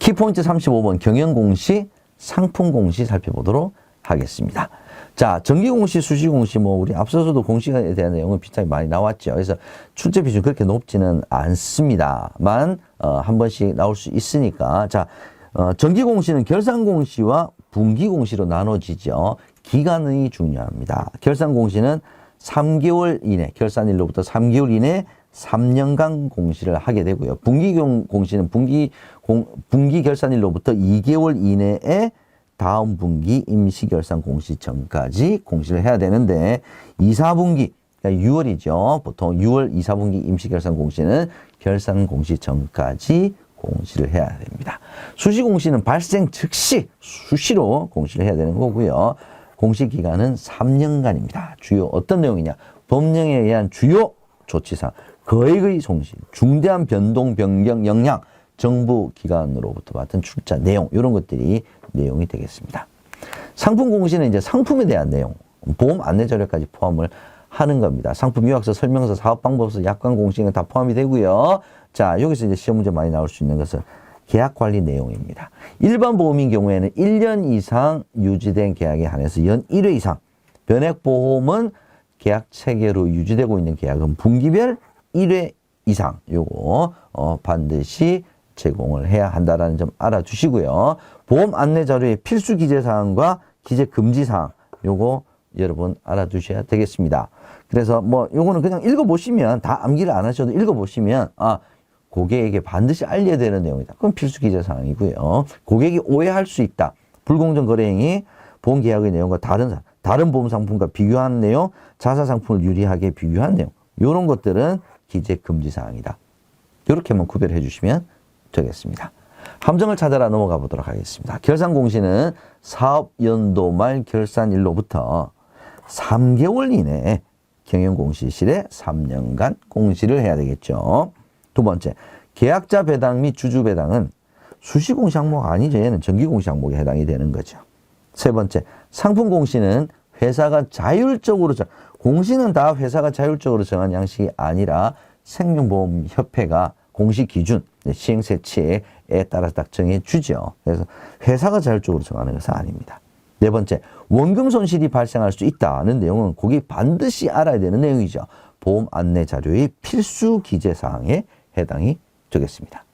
키포인트 35번 경영공시, 상품공시 살펴보도록 하겠습니다. 자, 정기공시, 수시공시, 뭐, 우리 앞서서도 공시에 대한 내용은 비슷하게 많이 나왔죠. 그래서 출제 비중 그렇게 높지는 않습니다만, 어, 한 번씩 나올 수 있으니까. 자, 어, 정기공시는 결산공시와 분기공시로 나눠지죠. 기간이 중요합니다. 결산공시는 3개월 이내, 결산일로부터 3개월 이내 3년간 공시를 하게 되고요. 분기 공- 공시는 분기 공, 분기 결산일로부터 2개월 이내에 다음 분기 임시 결산 공시 전까지 공시를 해야 되는데 2, 4분기 그러니까 6월이죠. 보통 6월 2, 4분기 임시 결산 공시는 결산 공시 전까지 공시를 해야 됩니다. 수시 공시는 발생 즉시 수시로 공시를 해야 되는 거고요. 공시 기간은 3년간입니다. 주요 어떤 내용이냐? 법령에 의한 주요 조치상 거액의 송신, 중대한 변동, 변경, 영향, 정부 기관으로부터 받은 출자 내용 이런 것들이 내용이 되겠습니다. 상품 공시는 이제 상품에 대한 내용, 보험 안내 자료까지 포함을 하는 겁니다. 상품 요약서, 설명서, 사업 방법서, 약관 공시는 다 포함이 되고요. 자, 여기서 이제 시험 문제 많이 나올 수 있는 것은 계약 관리 내용입니다. 일반 보험인 경우에는 1년 이상 유지된 계약에 한해서 연 1회 이상, 변액 보험은 계약 체계로 유지되고 있는 계약은 분기별 1회 이상 요거 어, 반드시 제공을 해야 한다라는 점 알아두시고요. 보험 안내 자료의 필수 기재 사항과 기재 금지 사항 요거 여러분 알아두셔야 되겠습니다. 그래서 뭐 요거는 그냥 읽어 보시면 다 암기를 안 하셔도 읽어 보시면 아 고객에게 반드시 알려야 되는 내용이다. 그건 필수 기재 사항이고요. 고객이 오해할 수 있다. 불공정 거래 행위, 보험 계약의 내용과 다른 사- 다른 보험 상품과 비교하는 내용, 자사 상품을 유리하게 비교한 내용. 요런 것들은 기재 금지 사항이다. 이렇게만 구별해 주시면 되겠습니다. 함정을 찾아라 넘어가 보도록 하겠습니다. 결산 공시는 사업 연도 말 결산일로부터 3개월 이내에 경영 공시실에 3년간 공시를 해야 되겠죠. 두 번째, 계약자 배당 및 주주 배당은 수시 공시 항목 아니죠. 얘는 정기 공시 항목에 해당이 되는 거죠. 세 번째, 상품 공시는 회사가 자율적으로 정, 공시는 다 회사가 자율적으로 정한 양식이 아니라 생명보험협회가 공시 기준, 네, 시행세치에 따라서 딱 정해 주죠. 그래서 회사가 자율적으로 정하는 것은 아닙니다. 네 번째, 원금 손실이 발생할 수 있다는 내용은 고객이 반드시 알아야 되는 내용이죠. 보험 안내 자료의 필수 기재 사항에 해당이 되겠습니다.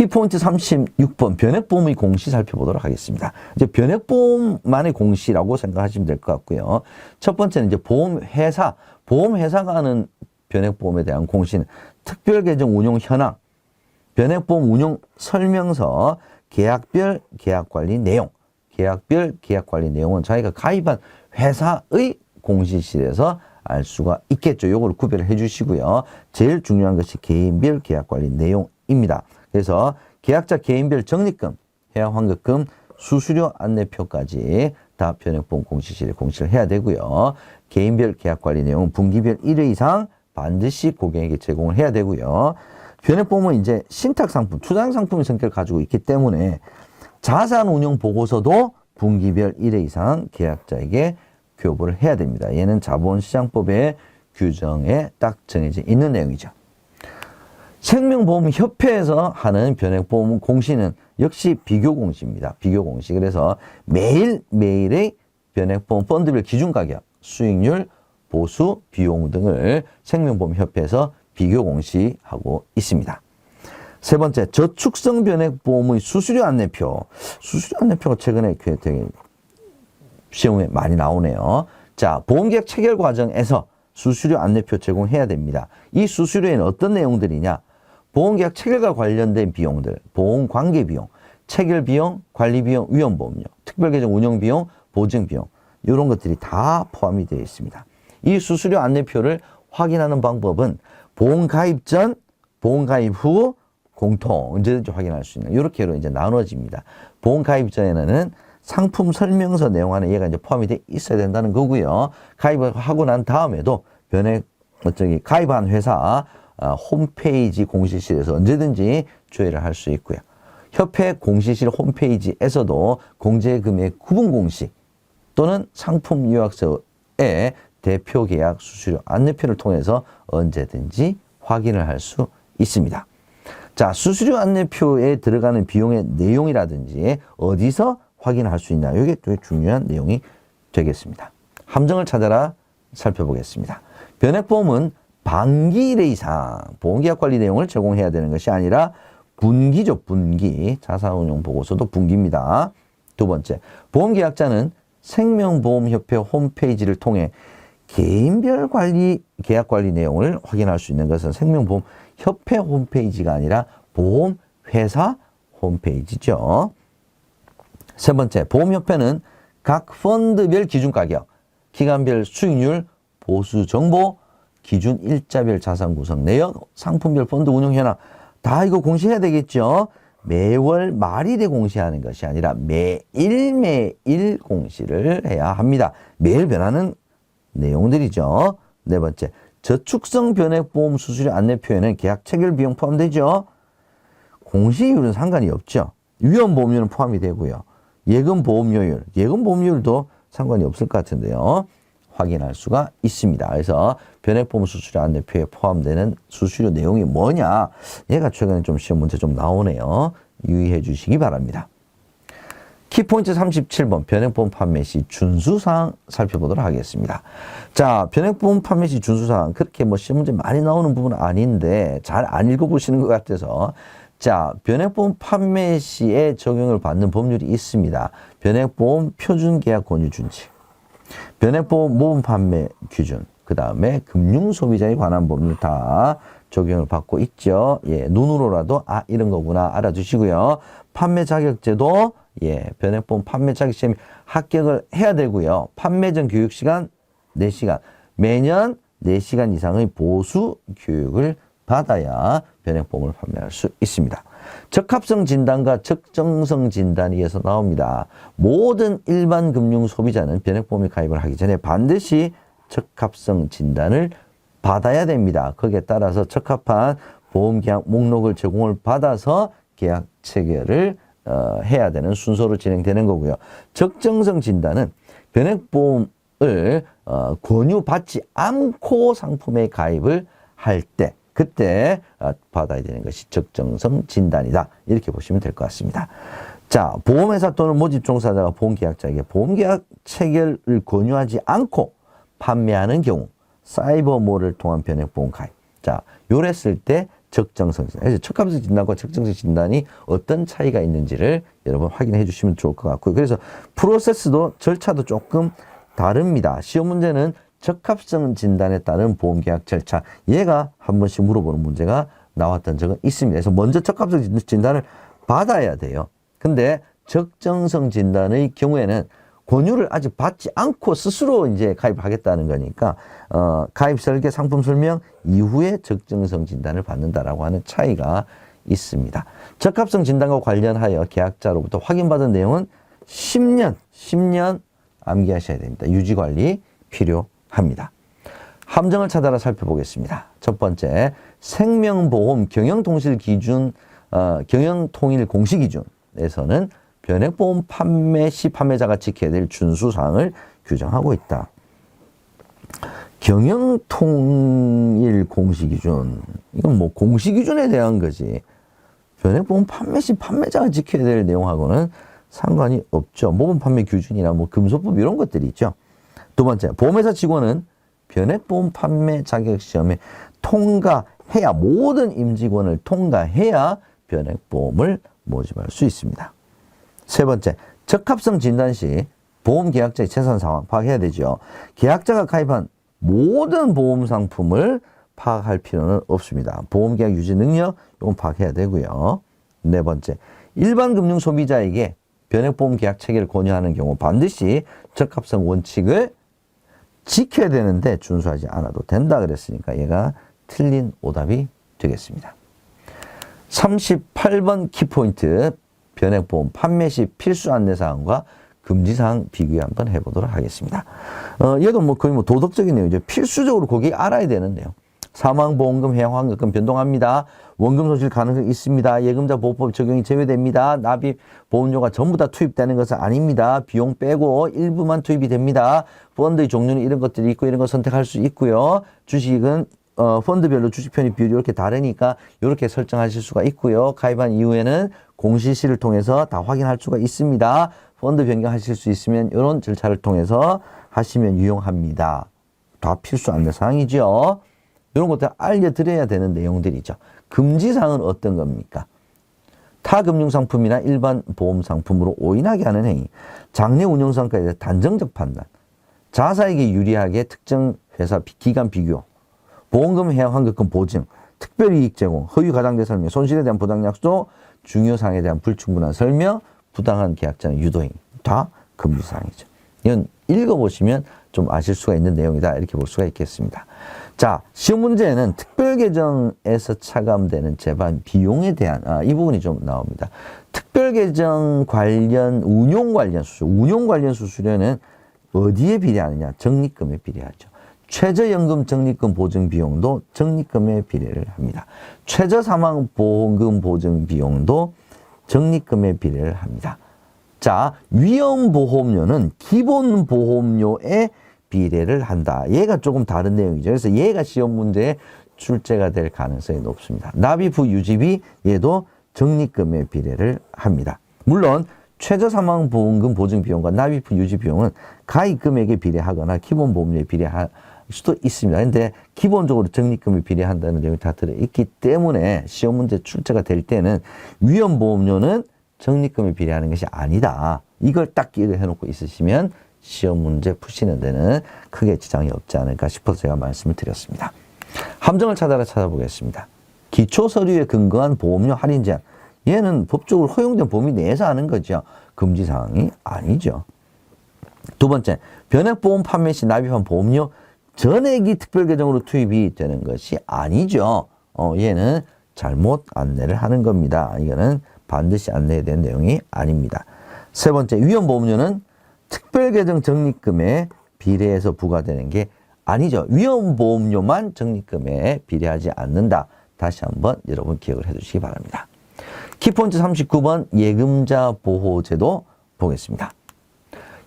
키포인트 36번 변액보험의 공시 살펴보도록 하겠습니다. 이제 변액보험만의 공시라고 생각하시면 될 것 같고요. 첫 번째는 이제 보험회사, 보험회사가 하는 변액보험에 대한 공시는 특별계정 운용 현황, 변액보험 운용 설명서, 계약별 계약관리 내용, 계약별 계약관리 내용은 자기가 가입한 회사의 공시실에서 알 수가 있겠죠. 요거를 구별을 해 주시고요. 제일 중요한 것이 개인별 계약관리 내용입니다. 그래서 계약자 개인별 적립금, 해약 환급금, 수수료 안내표까지 다 변액보험 공시실에 공시를 해야 되고요. 개인별 계약관리 내용은 분기별 1회 이상 반드시 고객에게 제공을 해야 되고요. 변액보험은 이제 신탁 상품, 투자형 상품의 성격을 가지고 있기 때문에 자산 운용 보고서도 분기별 1회 이상 계약자에게 교부를 해야 됩니다. 얘는 자본시장법의 규정에 딱 정해져 있는 내용이죠. 생명보험협회에서 하는 변액보험 공시는 역시 비교 공시입니다. 비교 공시. 그래서 매일 매일의 변액보험 펀드별 기준 가격, 수익률, 보수, 비용 등을 생명보험협회에서 비교 공시하고 있습니다. 세 번째, 저축성 변액보험의 수수료 안내표. 수수료 안내표가 최근에 그 되게 시험에 많이 나오네요. 자, 보험계약 체결 과정에서 수수료 안내표 제공해야 됩니다. 이 수수료에는 어떤 내용들이냐? 보험계약 체결과 관련된 비용들, 보험 관계 비용, 체결 비용, 관리 비용, 위험보험료, 특별계정 운영 비용, 보증 비용 이런 것들이 다 포함이 되어 있습니다. 이 수수료 안내표를 확인하는 방법은 보험 가입 전, 보험 가입 후 공통 언제든지 확인할 수 있는 이렇게로 이제 나눠집니다. 보험 가입 전에는 상품 설명서 내용 안에 얘가 이제 포함이 돼 있어야 된다는 거고요. 가입을 하고 난 다음에도 변액 어, 저기 가입한 회사 아, 홈페이지 공시실에서 언제든지 조회를 할 수 있고요. 협회 공시실 홈페이지에서도 공제 금액 구분 공시 또는 상품 요약서의 대표 계약 수수료 안내표를 통해서 언제든지 확인을 할 수 있습니다. 자, 수수료 안내표에 들어가는 비용의 내용이라든지 어디서 확인할 수 있나. 이게 또 중요한 내용이 되겠습니다. 함정을 찾아라 살펴보겠습니다. 변액보험은 반기 일회 이상 보험계약 관리 내용을 제공해야 되는 것이 아니라 분기죠, 분기. 자산운용 보고서도 분기입니다. 두 번째, 보험계약자는 생명보험협회 홈페이지를 통해 개인별 관리, 계약 관리 내용을 확인할 수 있는 것은 생명보험협회 홈페이지가 아니라 보험회사 홈페이지죠. 세 번째, 보험협회는 각 펀드별 기준 가격, 기간별 수익률, 보수 정보, 기준 일자별 자산 구성 내역, 상품별 펀드 운용 현황 다 이거 공시해야 되겠죠. 매월 말일에 공시하는 것이 아니라 매일 매일 공시를 해야 합니다. 매일 변하는 내용들이죠. 네 번째, 저축성 변액보험 수수료 안내표에는 계약 체결 비용 포함되죠. 공시율은 상관이 없죠. 위험 보험료는 포함이 되고요. 예금 보험료율, 예금 보험료율도 상관이 없을 것 같은데요. 확인할 수가 있습니다. 그래서 변액보험 수수료 안내표에 포함되는 수수료 내용이 뭐냐? 얘가 최근에 좀 시험 문제 좀 나오네요. 유의해 주시기 바랍니다. 키포인트 37번 변액보험 판매 시 준수사항 살펴보도록 하겠습니다. 자, 변액보험 판매 시 준수사항 그렇게 뭐 시험 문제 많이 나오는 부분은 아닌데 잘 안 읽어보시는 것 같아서 자, 변액보험 판매 시에 적용을 받는 법률이 있습니다. 변액보험 표준계약 권유 준칙, 변액보험 모금 판매 규준, 그 다음에 금융 소비자에 관한 법률 다 적용을 받고 있죠. 예, 눈으로라도 아 이런 거구나 알아두시고요. 판매 자격제도 예, 변액보험 판매 자격 시험 합격을 해야 되고요. 판매 전 교육 시간 4시간, 매년 4시간 이상의 보수 교육을 받아야 변액보험을 판매할 수 있습니다. 적합성 진단과 적정성 진단에서 나옵니다. 모든 일반 금융 소비자는 변액보험에 가입을 하기 전에 반드시 적합성 진단을 받아야 됩니다. 거기에 따라서 적합한 보험 계약 목록을 제공을 받아서 계약 체결을 어, 해야 되는 순서로 진행되는 거고요. 적정성 진단은 변액보험을 어, 권유받지 않고 상품에 가입을 할 때 그때 어, 받아야 되는 것이 적정성 진단이다. 이렇게 보시면 될 것 같습니다. 자, 보험회사 또는 모집 종사자가 보험계약자에게 보험계약 체결을 권유하지 않고 판매하는 경우 사이버몰을 통한 변액보험 가입. 자, 요랬을 때 적정성 진단. 그래서 적합성 진단과 적정성 진단이 어떤 차이가 있는지를 여러분 확인해 주시면 좋을 것 같고요. 그래서 프로세스도 절차도 조금 다릅니다. 시험 문제는 적합성 진단에 따른 보험계약 절차. 얘가 한 번씩 물어보는 문제가 나왔던 적은 있습니다. 그래서 먼저 적합성 진단을 받아야 돼요. 근데 적정성 진단의 경우에는 권유를 아직 받지 않고 스스로 이제 가입하겠다는 거니까 어, 가입 설계 상품 설명 이후에 적정성 진단을 받는다라고 하는 차이가 있습니다. 적합성 진단과 관련하여 계약자로부터 확인받은 내용은 10년, 10년 암기하셔야 됩니다. 유지 관리 필요합니다. 함정을 찾아라 살펴보겠습니다. 첫 번째, 생명보험 경영통실 기준, 어, 경영통일 공시 기준에서는 변액보험 판매 시 판매자가 지켜야 될 준수사항을 규정하고 있다. 경영통일 공시기준. 이건 뭐 공시기준에 대한 거지. 변액보험 판매 시 판매자가 지켜야 될 내용하고는 상관이 없죠. 모금 판매 규준이나 뭐 금소법 이런 것들이 있죠. 두 번째, 보험회사 직원은 변액보험 판매 자격 시험에 통과해야 모든 임직원을 통과해야 변액보험을 모집할 수 있습니다. 세 번째, 적합성 진단 시 보험 계약자의 재산 상황 파악해야 되죠. 계약자가 가입한 모든 보험 상품을 파악할 필요는 없습니다. 보험 계약 유지 능력 이건 파악해야 되고요. 네 번째, 일반 금융 소비자에게 변액보험 계약 체계를 권유하는 경우 반드시 적합성 원칙을 지켜야 되는데 준수하지 않아도 된다 그랬으니까 얘가 틀린 오답이 되겠습니다. 38번 키포인트 변액보험 판매 시 필수 안내사항과 금지사항 비교 한번 해보도록 하겠습니다. 어, 얘도 뭐 거의 뭐 도덕적인 내용이죠. 필수적으로 거기 알아야 되는 내용. 사망보험금, 해양환급금 변동합니다. 원금 손실 가능성이 있습니다. 예금자 보호법 적용이 제외됩니다. 납입 보험료가 전부 다 투입되는 것은 아닙니다. 비용 빼고 일부만 투입이 됩니다. 펀드의 종류는 이런 것들이 있고 이런 거 선택할 수 있고요. 주식은 어, 펀드별로 주식 편입 비율이 이렇게 다르니까 이렇게 설정하실 수가 있고요. 가입한 이후에는 공시시를 통해서 다 확인할 수가 있습니다. 펀드 변경하실 수 있으면 이런 절차를 통해서 하시면 유용합니다. 다 필수 안내 사항이죠. 이런 것들 알려드려야 되는 내용들이죠. 금지사항은 어떤 겁니까? 타 금융상품이나 일반 보험상품으로 오인하게 하는 행위, 장래 운용상가에 대해 단정적 판단, 자사에게 유리하게 특정 회사 비- 기간 비교, 보험금 해약 환급금 보증, 특별이익 제공, 허위 가장 대 설명, 손실에 대한 보장 약속, 중요사항에 대한 불충분한 설명, 부당한 계약자는 유도행위 다 금지사항이죠. 이건 읽어보시면 좀 아실 수가 있는 내용이다 이렇게 볼 수가 있겠습니다. 자 시험 문제에는 특별 계정에서 차감되는 재반 비용에 대한 아, 이 부분이 좀 나옵니다. 특별 계정 관련 운용 관련 수수료, 운용 관련 수수료는 어디에 비례하느냐? 적립금에 비례하죠. 최저연금 적립금 보증 비용도 적립금에 비례를 합니다. 최저 사망 보험금 보증 비용도 적립금에 비례를 합니다. 자, 위험 보험료는 기본 보험료에 비례를 한다. 얘가 조금 다른 내용이죠. 그래서 얘가 시험 문제에 출제가 될 가능성이 높습니다. 후 유지비 얘도 적립금에 비례를 합니다. 물론 최저 사망 보험금 보증 비용과 납입 후 유지 비용은 가입 금액에 비례하거나 기본 보험료에 비례할 수도 있습니다. 근데 기본적으로 적립금에 비례한다는 내용이 다 들어있기 때문에 시험 문제 출제가 될 때는 위험보험료는 적립금에 비례하는 것이 아니다. 이걸 딱 기억을 해놓고 있으시면 시험 문제 푸시는 데는 크게 지장이 없지 않을까 싶어서 제가 말씀을 드렸습니다. 함정을 찾아라 찾아보겠습니다. 기초 서류에 근거한 보험료 할인 제한. 얘는 법적으로 허용된 범위 내에서 하는 거죠. 금지 사항이 아니죠. 두 번째, 변액보험 판매 시 납입한 보험료 전액이 특별계정으로 투입이 되는 것이 아니죠. 어, 얘는 잘못 안내를 하는 겁니다. 이거는 반드시 안내해야 되는 내용이 아닙니다. 세 번째, 위험보험료는 특별계정 적립금에 비례해서 부과되는 게 아니죠. 위험보험료만 적립금에 비례하지 않는다. 다시 한번 여러분 기억을 해 주시기 바랍니다. 키포인트 39번 예금자 보호제도 보겠습니다.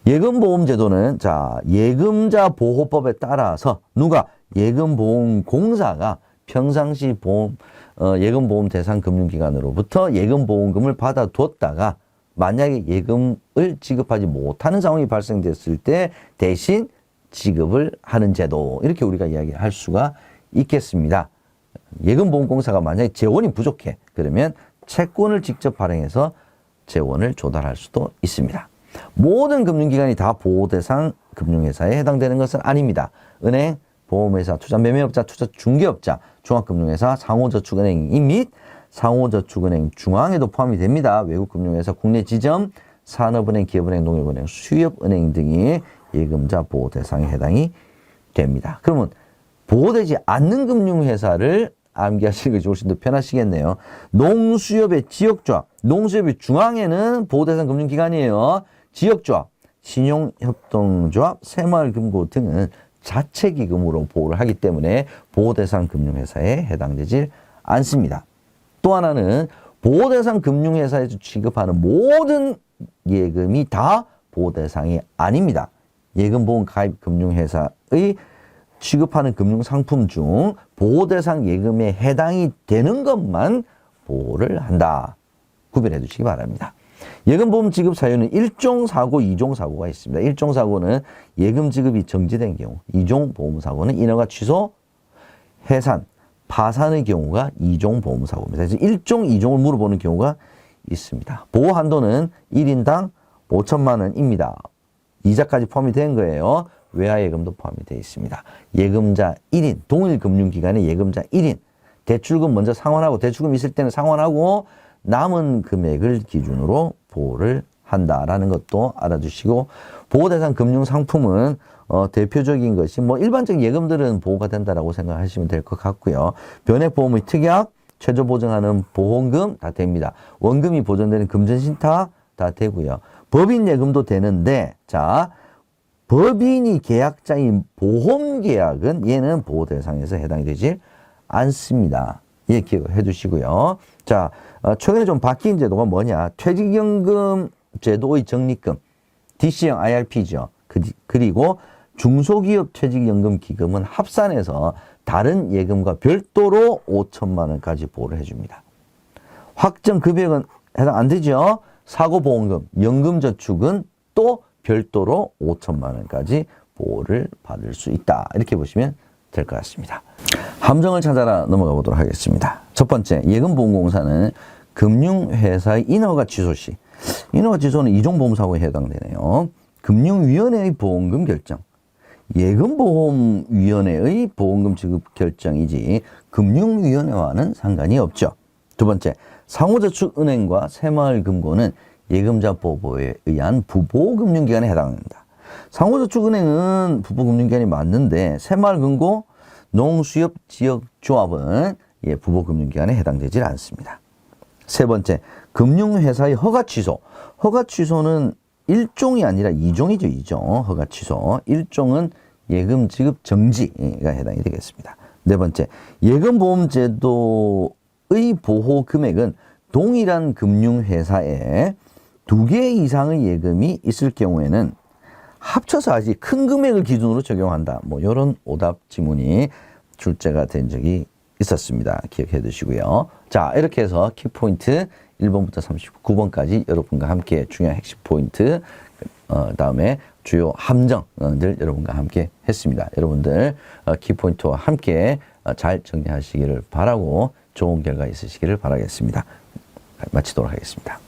예금보험제도는 자 예금자 보호법에 따라서 누가 예금보험공사가 평상시 보험 어, 예금보험 대상 금융기관으로부터 예금보험금을 받아뒀다가 만약에 예금을 지급하지 못하는 상황이 발생됐을 때 대신 지급을 하는 제도 이렇게 우리가 이야기할 수가 있겠습니다. 예금보험공사가 만약에 재원이 부족해 그러면 채권을 직접 발행해서 재원을 조달할 수도 있습니다. 모든 금융기관이 다 보호 대상 금융회사에 해당되는 것은 아닙니다. 은행, 보험회사, 투자 매매업자, 투자 중개업자, 종합금융회사, 상호저축은행 및 상호저축은행 중앙에도 포함이 됩니다. 외국 금융회사, 국내 지점, 산업은행, 기업은행, 농협은행, 수협은행 등이 예금자 보호 대상에 해당이 됩니다. 그러면 보호되지 않는 금융회사를 암기하시는 것이 훨씬 더 편하시겠네요. 농수협의 지역조합, 농수협의 중앙에는 보호대상 금융기관이에요. 지역조합, 신용협동조합, 새마을금고 등은 자체 기금으로 보호를 하기 때문에 보호대상 금융회사에 해당되질 않습니다. 또 하나는 보호대상 금융회사에서 취급하는 모든 예금이 다 보호대상이 아닙니다. 예금보험 가입 금융회사의 취급하는 금융상품 중 보호대상 예금에 해당이 되는 것만 보호를 한다. 구별해 두시기 바랍니다. 예금보험 지급 사유는 1종 사고, 2종 사고가 있습니다. 1종 사고는 예금 지급이 정지된 경우, 2종 보험 사고는 인허가 취소, 해산, 파산의 경우가 2종 보험 사고입니다. 그래서 1종, 2종을 물어보는 경우가 있습니다. 보호 한도는 1인당 5천만 원입니다. 이자까지 포함이 된 거예요. 외화 예금도 포함이 되어 있습니다. 예금자 1인, 동일 금융기관의 예금자 1인, 대출금 먼저 상환하고 대출금 있을 때는 상환하고 남은 금액을 기준으로 보호를 한다라는 것도 알아주시고 보호대상 금융상품은 어, 대표적인 것이 뭐 일반적인 예금들은 보호가 된다라고 생각하시면 될 것 같고요. 변액보험의 특약, 최저 보증하는 보험금 다 됩니다. 원금이 보존되는 금전신탁 다 되고요. 법인 예금도 되는데 자 법인이 계약자인 보험 계약은 얘는 보호 대상에서 해당이 되지 않습니다. 예, 기억을 해 두시고요. 자, 어, 최근에 좀 바뀐 제도가 뭐냐. 퇴직연금 제도의 적립금, DC형 IRP죠. 그, 그리고 중소기업 퇴직연금 기금은 합산해서 다른 예금과 별도로 5천만 원까지 보호를 해줍니다. 확정 금액은 해당 안 되죠. 사고보험금, 연금저축은 또 별도로 5천만 원까지 보호를 받을 수 있다. 이렇게 보시면 될 것 같습니다. 함정을 찾아라 넘어가 보도록 하겠습니다. 첫 번째, 예금보험공사는 금융회사의 인허가 취소 시, 인허가 취소는 이종보험사고에 해당되네요. 금융위원회의 보험금 결정, 예금보험위원회의 보험금 지급 결정이지 금융위원회와는 상관이 없죠. 두 번째, 상호저축은행과 새마을금고는 예금자 보호에 의한 부보금융기관에 해당합니다. 상호저축은행은 부보금융기관이 맞는데 새마을금고 농수협지역조합은 예, 부보금융기관에 해당되질 않습니다. 세 번째, 금융회사의 허가 취소. 허가 취소는 일종이 아니라 이종이죠, 이종. 허가 취소. 일종은 예금 지급 정지가 해당이 되겠습니다. 네 번째, 예금보험제도의 보호 금액은 동일한 금융회사에 두 개 이상의 예금이 있을 경우에는 합쳐서 아주 큰 금액을 기준으로 적용한다. 뭐 이런 오답 지문이 출제가 된 적이 있었습니다. 기억해 두시고요. 자, 이렇게 해서 키포인트 1번부터 39번까지 여러분과 함께 중요한 핵심 포인트, 어, 다음에 주요 함정들 여러분과 함께 했습니다. 여러분들 어, 키포인트와 함께 어, 잘 정리하시기를 바라고 좋은 결과 있으시기를 바라겠습니다. 마치도록 하겠습니다.